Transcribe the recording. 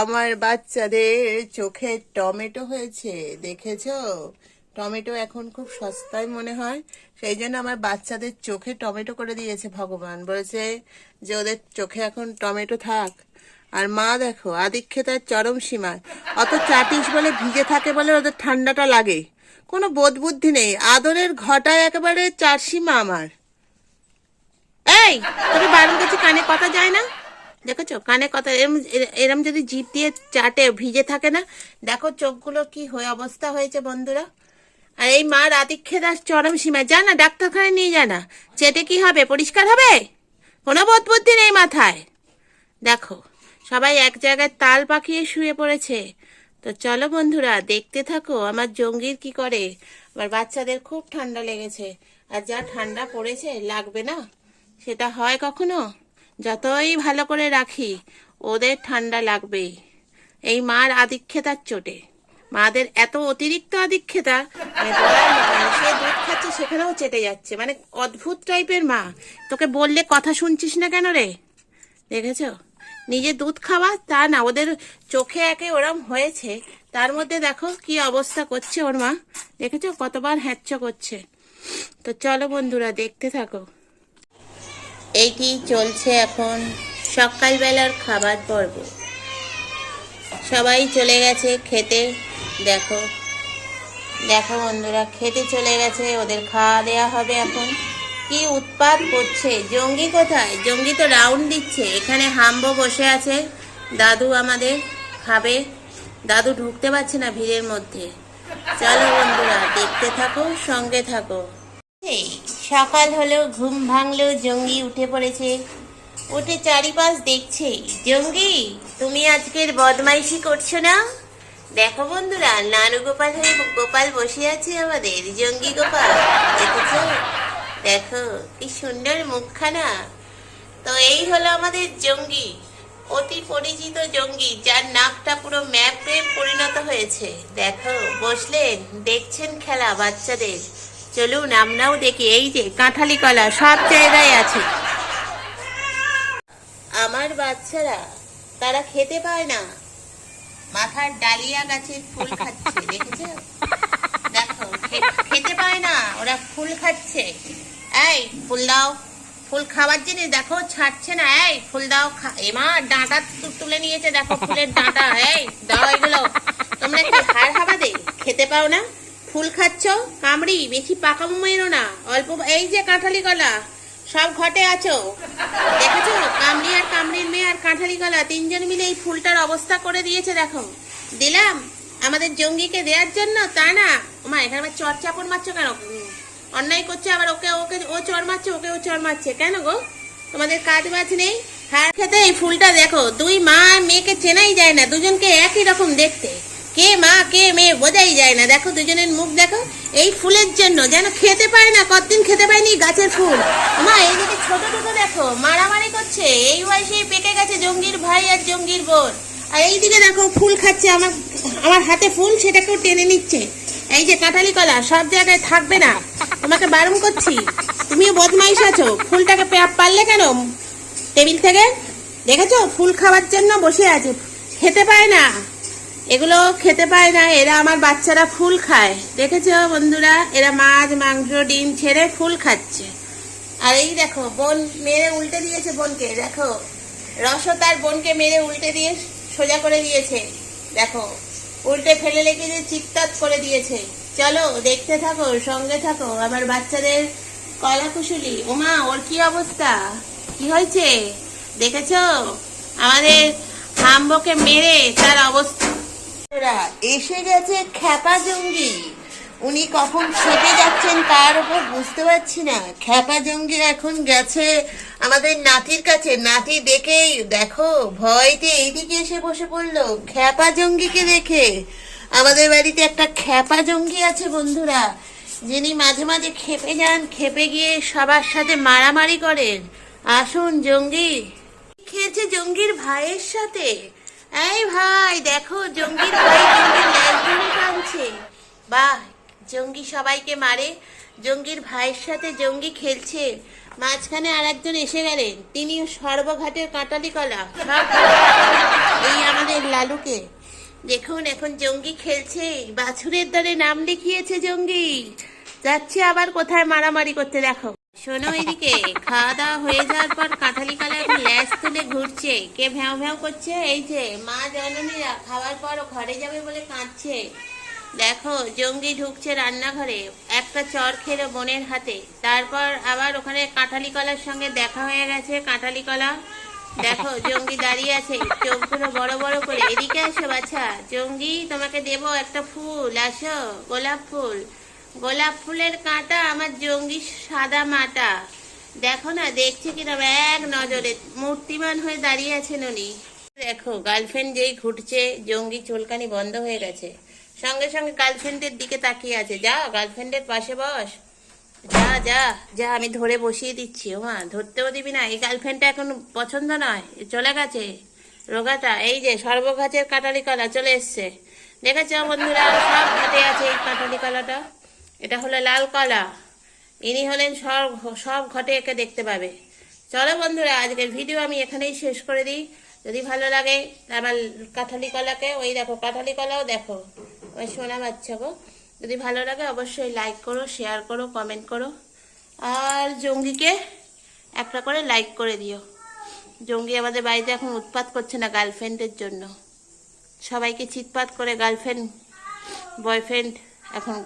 আমার বাচ্চাদের চোখে টমেটো হয়েছে, দেখেছ? টমেটো এখন খুব সস্তায় মনে হয়। সেই জন্য আমার বাচ্চাদের চোখে টমেটো করে দিয়েছে ভগবান। বলেছে যে ওদের চোখে এখন টমেটো থাক। আর মা দেখো আদিক্ষেতার চরম সীমায়। অত চাটিস বলে ভিজে থাকে বলে ওদের ঠান্ডাটা লাগে। কোনো বোধ বুদ্ধি নেই। আদরের ঘটায় একেবারে চার সীমা আমার। এই, তোকে বারণ করছি, কানে কথা যায় না? দেখেছ? কানে কথা, এরম এরম যদি জিভ দিয়ে চাটে, ভিজে থাকে না? দেখো চোখগুলো কি হয়ে, অবস্থা হয়েছে বন্ধুরা। আর এই মা রাতিক্ষে দাস চরম সীমা যা না, ডাক্তারখানায় নিয়ে যা না। চেটে কি হবে? পরিষ্কার হবে? কোনো বোধ বুদ্ধি নেই মাথায়। দেখো, সবাই এক জায়গায় তাল পাকিয়ে শুয়ে পড়েছে। তো চলো বন্ধুরা, দেখতে থাকো আমার জঙ্গির কি করে। আমার বাচ্চাদের খুব ঠান্ডা লেগেছে। আর যা ঠান্ডা পড়েছে, লাগবে না? সেটা হয় কখনো? যতই ভালো করে রাখি, ওদের ঠান্ডা লাগবেই এই মার আদিক্ষেতার চোটে। মাদের এত অতিরিক্ত আদিক্ষেতা মানে দুধ খাচ্ছে সেখানেও চেটে যাচ্ছে। মানে অদ্ভুত টাইপের মা। তোকে বললে কথা শুনছিস না কেন রে? দেখেছ? নিজে দুধ খাওয়া, তা না, ওদের চোখে একে ওরম হয়েছে। তার মধ্যে দেখো কি অবস্থা করছে ওর মা। দেখেছ? কতবার হ্যাচ্ছ করছে। তো চলো বন্ধুরা, দেখতে থাকো। এইটি চলছে এখন সকালবেলার খাবার পর্ব। সবাই চলে গেছে খেতে। দেখো। দেখো বন্ধুরা, খেতে চলে গেছে, ওদের খাওয়া দেওয়া হবে এখন। কি উৎপাত করছে? জঙ্গি কোথায়? জঙ্গি তো রাউন্ড দিচ্ছে। এখানে হাম্বো বসে আছে। দাদু আমাদের খাবে। দাদু ঢুকতে পারছে না ভিড়ের মধ্যে। চলো বন্ধুরা, দেখতে থাকো, সঙ্গে থাকো। এই সকাল হলেও ঘুম ভাঙলেও জঙ্গি উঠে পড়েছে। উঠে চারিপাশ দেখছে। জঙ্গি, তুমি আজকের বদমাইশি করছ না? দেখো বন্ধুরা, নানু গোপাল হয়ে গোপাল বসে আছে আমাদের। জঙ্গি গোপাল, দেখেছ? দেখো, কি সুন্দর মুখখানা। তো এই হলো আমাদের জঙ্গি, অতি পরিচিত জঙ্গি, যার নাকটা পুরো ম্যাপে পরিণত হয়েছে। দেখো, বসলেন, দেখছেন খেলা বাচ্চাদের। চলুন, আমরাও দেখি, এই যে কাঁঠালি কলা সব জায়গায় আছে। আমার বাচ্চারা, তারা খেতে পায় না। মাথার ডালিয়া গাছের ফুল খাচ্ছে, দেখেছ? দেখো খেতে পায় না, ওরা ফুল খাচ্ছে। এই, ফুল দাও। ফুল খাওয়ার জিনিস দেখো, ছাড়ছে না। এই, ফুল দাও এমা ডাঁটা তুলে নিয়েছে, দেখো ফুলের ডাঁটা। এই, দাও এগুলো। তোমরা কি হাড় হাবাদে খেতে পাও না? ফুল খাচ্ছ? কামড়ি, বেশি পাকামো মেরো না। অল্প এই যে কাঁঠালি কলা, সব ঘটে আছো? দেখেছ? কামড়ি আর কামড়ির মেয়ে আর কাঁঠালি কলা, তিনজন মিলে এই ফুলটার অবস্থা করে দিয়েছে, দেখো। দিলাম। আমাদের জঙ্গিকে দেওয়ার জন্য? তা না। মা এখানে আবার চর চাপড় মারছো কেন? অন্যায় করছে, আবার ওকে ওকে, ও চর মারছে ওকে ও চর মারছে। কেন গো? তোমাদের কাজ বাজ নেই? হার খেতে এই ফুলটা দেখো। দুই মা মেয়েকে চেনাই যায় না। দুজনকে একই রকম দেখতে। কে মা, কে মেয়ে বোঝাই যায় না। দেখো দুজনের মুখ দেখো, এই ফুলের জন্য যেন খেতে পায় না, কতদিন খেতে পায়নি গাছের ফুল। মা এইদিকে ছোট ছোট দেখো, মারামারি করছে, এই বয়সে পেকে গেছে জঙ্গির ভাই আর জঙ্গির বোন। আর এইদিকে দেখো, ফুল খাচ্ছে, আমার আমার হাতে ফুল, সেটাকেও টেনে নিচ্ছে। এই যে কাঁঠালি কলা, সব জায়গায় থাকবে না। তোমাকে বারণ করছি, তুমিও বদমাইশ আছো, ফুলটাকে পারলে কেন? টেবিল থেকে, দেখেছ? ফুল খাওয়ার জন্য বসে আছে, খেতে পায় না। এগুলো খেতে পায় না, এরা আমার বাচ্চারা ফুল খায়। দেখেছ বন্ধুরা? এরা মাছ, মাংস, ডিম ছেড়ে ফুল খাচ্ছে। আর এই দেখো, বোন মেরে উল্টে দিয়েছে বোনকে, দেখো। রস তার বোনকে মেরে উল্টে দিয়ে সোজা করে দিয়েছে। দেখো, উল্টে ফেলে রেখে যে চিৎকাত করে দিয়েছে। চলো, দেখতে থাকো, সঙ্গে থাকো, আমার বাচ্চাদের কলা কুশুলি ওমা, ওর কি অবস্থা? কি হয়েছে? দেখেছ? আমাদের হাম্বকে মেরে তার অবস্থা এসে গেছে খ্যাপা জঙ্গি। উনি কখন খেপে যাচ্ছেন তার উপর বুঝতে পারছি না। খ্যাপা জঙ্গি এখন গেছে আমাদের নাতির কাছে। নাতি দেখেই, দেখো, ভয়তে এইদিকে এসে বসে পড়ল। খ্যাপা জঙ্গিকে দেখে আমাদের বাড়িতে একটা খ্যাপা জঙ্গি আছে বন্ধুরা। যিনি মাঝে মাঝে খেপে যান, খেপে গিয়ে সবার সাথে মারামারি করেন। আসুন জঙ্গি। খেয়েছে জঙ্গির ভাইয়ের সাথে? এই ভাই, দেখো জঙ্গির ভাই জঙ্গির বাহ, জঙ্গি সবাইকে মারে। জঙ্গির ভাইয়ের সাথে জঙ্গি খেলছে। মাঝখানে আর একজন এসে গেলেন। তিনি সর্বঘাটের কাঁটালি কলা। এই আমাদের লালুকে। দেখুন, এখন জঙ্গি খেলছে। বাছুরের দলে নাম লিখিয়েছে জঙ্গি। যাচ্ছে আবার কোথায় মারামারি করতে, দেখো। শোনো এদিকে খাওয়া দাওয়া হয়ে যাওয়ার পর কাঁঠালি কলা এখন ল্যাস তুলে ঘুরছে। কে ভ্যাও ভ্যাও করছে? এই যে, মা জননীরা খাওয়ার পর ঘরে যাবে বলে কাঁদছে। দেখো, জঙ্গি ঢুকছে রান্নাঘরে, একটা চর খেলো বোনের হাতে। তারপর আবার ওখানে কাঁঠালি কলার সঙ্গে দেখা হয়ে গেছে কাঁঠালি কলা দেখো, জঙ্গি দাঁড়িয়ে আছে, চোখগুলো বড় বড় করে। এদিকে আসো বাছা। জঙ্গি, তোমাকে দেবো একটা ফুল, আসো, গোলাপ ফুল। গোলাপ ফুলের কাঁটা, আমার জঙ্গি সাদা মাটা। দেখো না, দেখছে কিরম এক নজরে। মূর্তিমান হয়ে দাঁড়িয়ে আছেন উনি। দেখো, গার্লফ্রেন্ড যেই ঘুরছে, জঙ্গি চুলকানি বন্ধ হয়ে গেছে। সঙ্গে সঙ্গে গার্লফ্রেন্ডের দিকে তাকিয়ে আছে। যা, গার্লফ্রেন্ডের পাশে বস। যা যা যা, আমি ধরে বসিয়ে দিচ্ছি। ও মা, ধরতেও দিবি না। এই গার্লফ্রেন্ডটা এখন পছন্দ নয়। চলে গেছে। রোগাটা, এই যে সর্বঘাটের কাটালি কলা চলে এসছে। দেখেছ বন্ধুরা, সব ঘাটে আছে এই কাটালি কলাটা এটা হলো লাল কলা। ইনি হলেন সব সব ঘটে একে দেখতে পাবে। চলো বন্ধুরা, আজকের ভিডিও আমি এখানেই শেষ করে দিই। যদি ভালো লাগে, আমার কাঁঠালি কলাকে, ওই দেখো কাঁঠালি কলাও দেখো। ওই সোনা বাচ্চা গো। যদি ভালো লাগে, অবশ্যই লাইক করো শেয়ার করো কমেন্ট করো। আর জঙ্গিকে একটা করে লাইক করে দিও। জঙ্গি আমাদের বাড়িতে এখন উৎপাত করছে না গার্লফ্রেন্ডের জন্য। সবাইকে চিৎপাত করে গার্লফ্রেন্ড বয়ফ্রেন্ড এখন